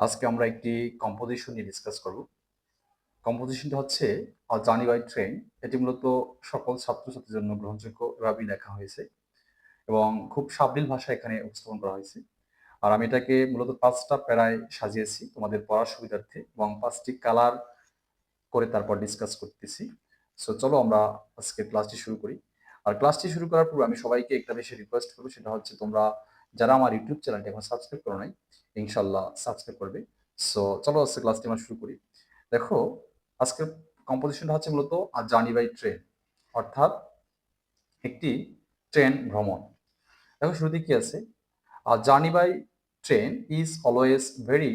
আজকে আমরা একটি কম্পোজিশন নিয়ে ডিসকাস করব। কম্পোজিশনটা হচ্ছে জার্নি বাই ট্রেন এটি মূলত সকল ছাত্রছাত্রীর জন্য গ্রহণযোগ্য এভাবেই লেখা হয়েছে এবং খুব সাবলীল ভাষা এখানে উপস্থাপন করা হয়েছে। আর আমি এটাকে মূলত পাঁচটা প্যারায় সাজিয়েছি তোমাদের পড়ার সুবিধার্থে এবং পাঁচটি কালার করে তারপর ডিসকাস করতেছি। সো চলো আমরা আজকে ক্লাসটি শুরু করি। আর ক্লাসটি শুরু করার পূর্বে আমি সবাইকে একটা বেশি রিকোয়েস্ট করব, সেটা হচ্ছে তোমরা যারা আমার ইউটিউব চ্যানেলটি এখন সাবস্ক্রাইব করো নাই ইনশাল্লাহ সাবস্ক্রাইব করবে। সো চলো আজকে ক্লাসটি আমরা শুরু করি। দেখো, আজকের কম্পোজিশনটা হচ্ছে মূলত জার্নি বাই ট্রেন অর্থাৎ একটি ট্রেন ভ্রমণ। দেখো, শুরুতে কি আছে? আর journey by train is always very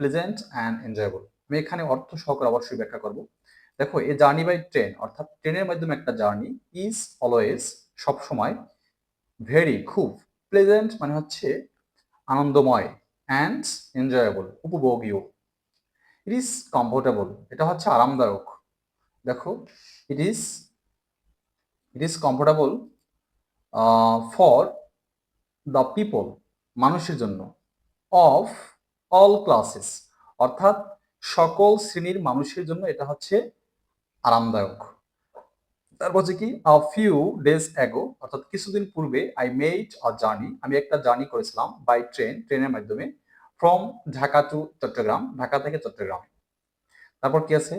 pleasant and enjoyable আমি এখানে অর্থ সহকারে অবশ্যই ব্যাখ্যা করব। দেখো, এই জার্নি বাই ট্রেন অর্থাৎ ট্রেনের মাধ্যমে একটা জার্নি ইজ অলওয়েজ সবসময় ভেরি খুব প্লেজেন্ট মানে হচ্ছে আনন্দময় অ্যান্ড এনজয়েবল উপভোগীয়। ইট ইজ কমফোর্টেবল এটা হচ্ছে আরামদায়ক। দেখো it is it is comfortable for the people মানুষের জন্য। অফ অল ক্লাসেস অর্থাৎ সকল শ্রেণির মানুষের জন্য এটা হচ্ছে আরামদায়ক। তারপর হচ্ছে কি আ ফিউ ডেজ অ্যাগো অর্থাৎ কিছুদিন পূর্বে আই মেড আ জার্নি আমি একটা জার্নি করেছিলাম বাই ট্রেন ট্রেনের মাধ্যমে ফ্রম ঢাকা টু চট্টগ্রাম, ঢাকা থেকে চট্টগ্রাম। তারপর কি আছে?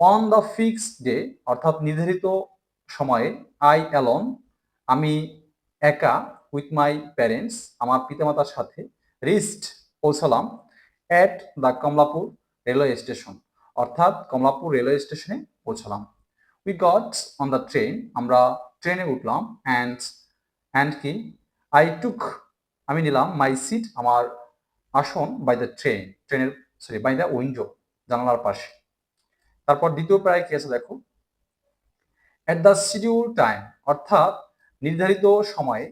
অন দ্য ফিক্স ডে অর্থাৎ নির্ধারিত সময়ে আই অ্যালন আমি একা উইথ মাই প্যারেন্টস আমার পিতামাতার সাথে রিস্ট পৌঁছালাম at the Kamalapur railway station. অর্থাৎ কমলাপুর রেলওয়ে স্টেশনে পৌঁছালাম। We got on the train আমরা ট্রেনে উঠলাম অ্যান্ড অ্যান্ড কি? আই টুক আমি নিলাম মাই সিট আমার আসন বাই দ্য ট্রেন ট্রেনের সরি বাই দ্য উইন্ডো জানালার পাশে। তারপর দ্বিতীয় প্রায় কি আছে দেখো? অ্যাট দ্য শিডিউল টাইম অর্থাৎ নির্ধারিত সময়ে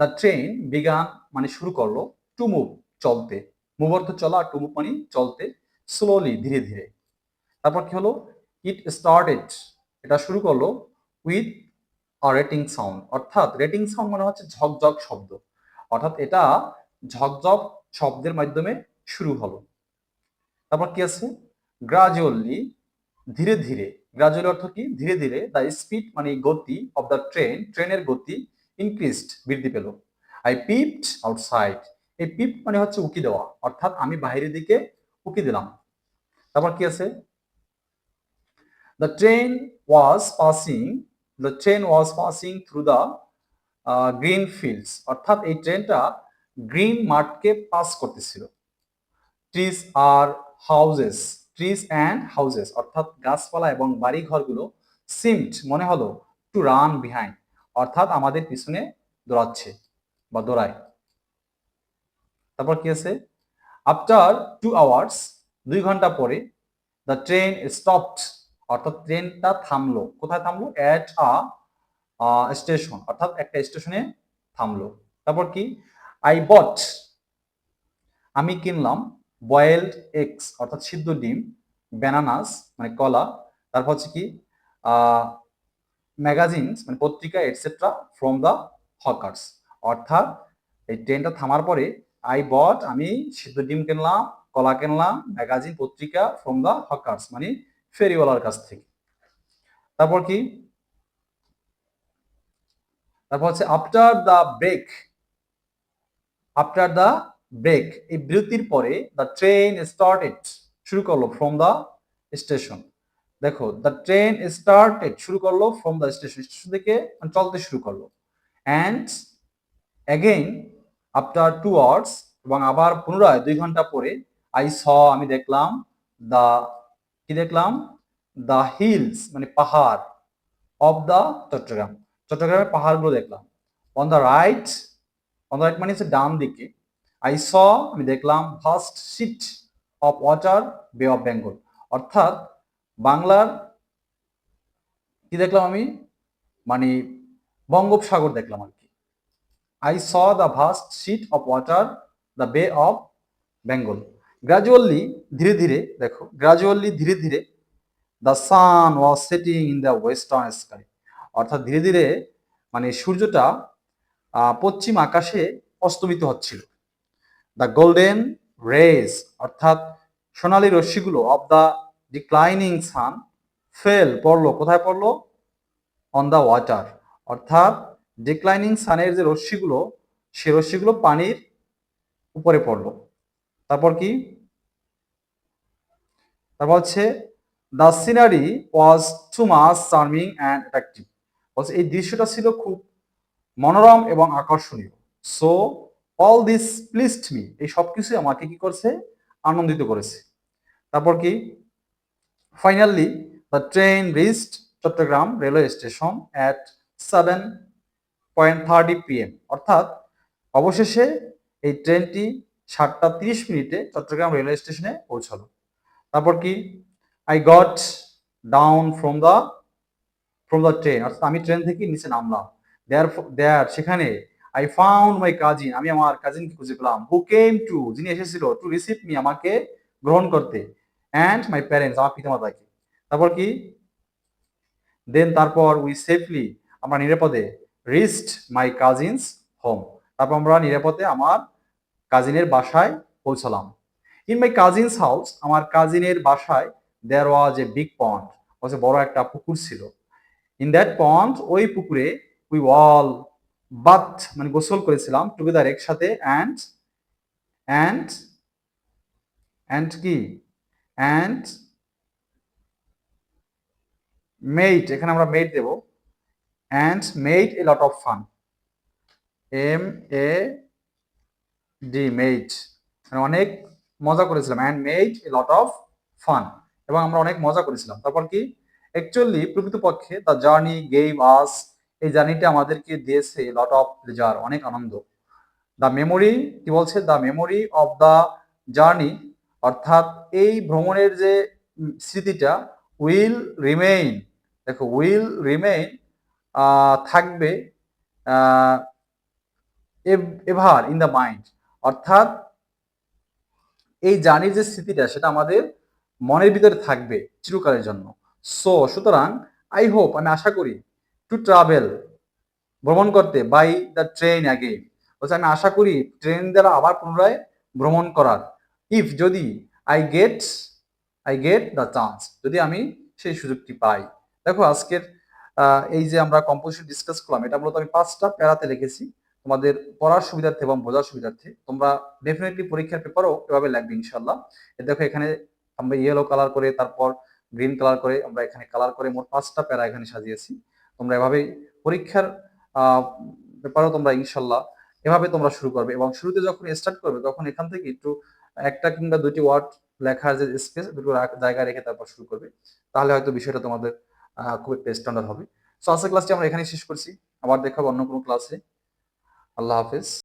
দ্য ট্রেন বিগান মানে শুরু করল টু মুভ চলতে। মুভ অর্থ চলা টু মুভ মানে চলতে স্লোলি ধীরে ধীরে। তারপর কি হলো? ইট স্টার্টেড এটা শুরু করল উইথ রেটিং সাউন্ড অর্থাৎ রেটিং সাউন্ড মানে হচ্ছে ঝকঝক শব্দ। অর্থাৎ এটা ঝকঝক শব্দের মাধ্যমে শুরু হলো। তারপর কি আছে? গ্রাজুয়ালি ধীরে ধীরে। গ্রাজুয়ালি অর্থ কি? ধীরে ধীরে দ্য স্পিড মানে গতি অফ দ্য ট্রেন ট্রেনের গতি ইনক্রিজড বৃদ্ধি পেল। আই পিপড আউটসাইড এই পিপ মানে হচ্ছে উকি দেওয়া। অর্থাৎ আমি বাইরের দিকে উকি দিলাম। তারপর কি আছে? The train was passing the train was passing through the green fields অর্থাৎ এই ট্রেনটা গ্রিন মাঠকে পাস করতেছিল। ট্রিজ আর হাউজেস ট্রিজ অ্যান্ড হাউজেস অর্থাৎ গাছপালা এবং বাড়ি ঘরগুলো সিমড মনে হলো টু রান বিহাইন্ড অর্থাৎ আমাদের পিছনে দৌড়াচ্ছে বা দৌড়ায়। তারপর কি আছে? আফটার টু আওয়ার্স দুই ঘণ্টা পরে দ্য ট্রেন স্টপড অর্থাৎ ট্রেনটা থামলো। কোথায় থামলো? অ্যাট আ স্টেশন অর্থাৎ একটা স্টেশনে থামলো। তারপর কি? আই বট আমি কিনলাম বয়েলড এগস অর্থাৎ সিদ্ধ ডিম ব্যানানাস মানে কলা। তারপর হচ্ছে কি? ম্যাগাজিনস মানে পত্রিকা এটসেট্রা ফ্রম দ্য হকার্স অর্থাৎ এই ট্রেনটা থামার পরে আই বট আমি সিদ্ধ ডিম কিনলাম, কলা কিনলাম ম্যাগাজিন পত্রিকা ফ্রম দ্য হকার্স মানে ফেরিওয়ালার কাছ থেকে। তারপর কি? তারপর হচ্ছে after the break after the break এই বিরতির পরে দ্য ট্রেন স্টার্টেড শুরু করল ফ্রম দ্য স্টেশন দেখো দ্য ট্রেন স্টার্টেড শুরু করল ফ্রম দ্য স্টেশন স্টেশন থেকে চলতে শুরু করল। And again after two hours এবং আবার পুনরায় দুই ঘণ্টা পরে আই স আমি দেখলাম দ্য কি দেখলাম? দ্য হিলস মানে পাহাড় অফ দ্য চট্টগ্রাম চট্টগ্রামের পাহাড়গুলো দেখলাম। On the right on the right মানে হচ্ছে ডান দিকে। আই স আমি দেখলাম first sheet of water bay of Bengal অর্থাৎ বাংলার কি দেখলাম আমি? মানে বঙ্গোপসাগর দেখলাম আর কি। I saw the vast sheet of water the bay of Bengal gradually ধীরে ধীরে, দেখো গ্রাজুয়ালি ধীরে ধীরে the sun was setting in the western sky অর্থাৎ ধীরে ধীরে মানে সূর্যটা পশ্চিম আকাশে অস্তমিত হচ্ছিল। দ্য গোল্ডেন রেজ অর্থাৎ সোনালী রশ্মিগুলো of the declining sun fell পড়ল, কোথায় পড়ল? অন দ্য ওয়াটার অর্থাৎ ডিক্লাইনিং সানের যে রশ্মিগুলো, সে রশ্মিগুলো পানির উপরে পড়ল। তারপর কি? তারপর হচ্ছে the scenery was too much charming and attractive বলছে, এই দৃশ্যটা ছিল খুব মনোরম এবং আকর্ষণীয়। So all this pleased me এই সব কিছু আমাকে কি করছে? আনন্দিত করেছে। তারপর কি? Finally the train reached Chattogram railway station at seven point thirty PM অর্থাৎ, অবশেষে এই ট্রেনটি সাতটা তিরিশ মিনিটে চট্টগ্রাম রেলওয়ে স্টেশনে পৌঁছালো। তারপর কি? I got down from the from the train অর্থাৎ আমি ট্রেন থেকে নিচে নামলাম। দেয়ার দেয়ার সেখানে আই ফাউন্ড মাই কাজিন আমি আমার কাজিনকে খুঁজে পেলাম হু কেম টু যিনি এসেছিল টু রিসিভ মি আমাকে গ্রহণ করতে অ্যান্ড মাই প্যারেন্টস আমার পিতামাতাকে। তারপর কি? দেন তারপর উই সেফলি আমরা নিরাপদে রিস্ট মাই কাজিনস হোম তারপর আমরা নিরাপদে আমার কাজিনের বাসায় পৌঁছালাম। ইন মাই কাজিনস হাউস আমার কাজিনের বাসায় দেয়ার ওয়াজ এ বিগ পন্ড বলছে বড় একটা পুকুর ছিল। ইন দ্যাট পন্ড ওই পুকুরে উই অল বাথ মানে গোসল করেছিলাম টুগেদার একসাথে অ্যান্ড অ্যান্ড অ্যান্ড কি? অ্যান্ড মেড এখানে আমরা made Dev. And made a lot of fun M A D made মানে অনেক মজা করেছিলাম and made a lot of fun এবং আমরা অনেক মজা করেছিলাম। তারপর কি? অ্যাকচুয়ালি প্রকৃতপক্ষে দ্য জার্নি গেভ আস এই জার্নিটা আমাদেরকে দিয়েছে লট অফ প্লেজার অনেক আনন্দ। দ্য মেমোরি কি বলছে? The memory of the journey অর্থাৎ এই ভ্রমণের যে স্মৃতিটা উইল রিমেইন দেখো উইল রিমেইন থাকবে এভার ইন দ্য মাইন্ড অর্থাৎ এই জার্নির যে স্মৃতিটা সেটা আমাদের মনের ভিতরে থাকবে চিরকালের জন্য। সো সুতরাং আই হোপ আমি আশা করি টু ট্রাভেল ভ্রমণ করতে বাই দ্য ট্রেন অ্যাগেইন বলছে, আমি আশা করি ট্রেন দ্বারা আবার পুনরায় ভ্রমণ করার। ইফ যদি I get I get the chance যদি আমি সেই সুযোগটি পাই। দেখো, আজকের এই যে আমরা কম্পোজিশন ডিসকাস করলাম, এটা মূলত আমি পাঁচটা প্যারাতে লিখেছি। তোমাদের পড়ার সুবিধার্থে এবং বোঝার সুবিধার্থে তোমরা ডেফিনেটলি পরীক্ষার পেপারও এভাবে লাগবে ইনশাল্লাহ এ দেখো এখানে আমরা ইয়েলো কালার করে, তারপর গ্রিন কালার করে, আমরা এখানে কালার করে মোট পাঁচটা প্যারা এখানে সাজিয়েছি। তোমরা এভাবেই পরীক্ষার পেপারও তোমরা ইনশাল্লাহ এভাবে তোমরা শুরু করবে এবং শুরুতে যখন স্টার্ট করবে তখন এখান থেকে একটু একটা কিংবা দুটি ওয়ার্ড লেখার যে স্পেস দুটো জায়গায় রেখে তারপর শুরু করবে। তাহলে হয়তো বিষয়টা তোমাদের খুব একটা স্ট্যান্ডার্ড হবে। সো আজকের ক্লাসটি আমরা এখানেই শেষ করছি। আবার দেখা হবে অন্য কোনো ক্লাসে আল্লাহ হাফেজ।